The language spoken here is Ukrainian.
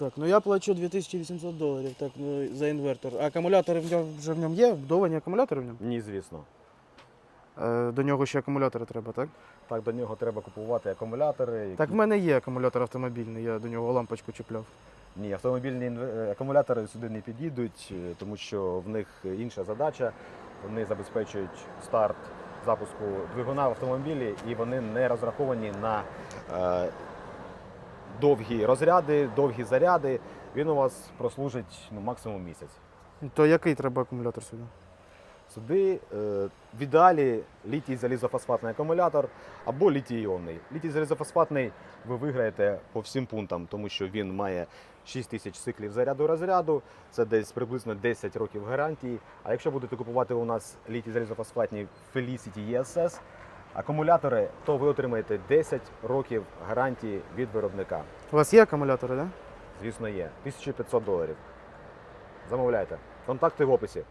Так, ну я плачу 2800 доларів так, ну, за інвертор. А акумулятори в ньому вже в ньому є? Вдовані акумулятори в ньому? Ні, звісно. Е, до нього ще акумулятори треба, так? Так, до нього треба купувати акумулятори. Які... Так, в мене є акумулятор автомобільний, я до нього лампочку чіпляв. Ні, автомобільні е, акумулятори сюди не підійдуть, е, тому що в них інша задача. Вони забезпечують старт запуску двигуна в автомобілі і вони не розраховані на е, довгі розряди, довгі заряди. Він у вас прослужить ну, максимум місяць. То який треба акумулятор сюди? Сюди е, в ідеалі літій залізофосфатний акумулятор або літій іонний. Літій залізофосфатний ви виграєте по всім пунктам, тому що він має 6 тисяч циклів заряду розряду, це десь приблизно 10 років гарантії. А якщо будете купувати у нас літій залізофосфатні Felicity ESS акумулятори, то ви отримаєте 10 років гарантії від виробника. У вас є акумулятори, так? Да? Звісно, є 1500 доларів. Замовляйте. Контакти в описі.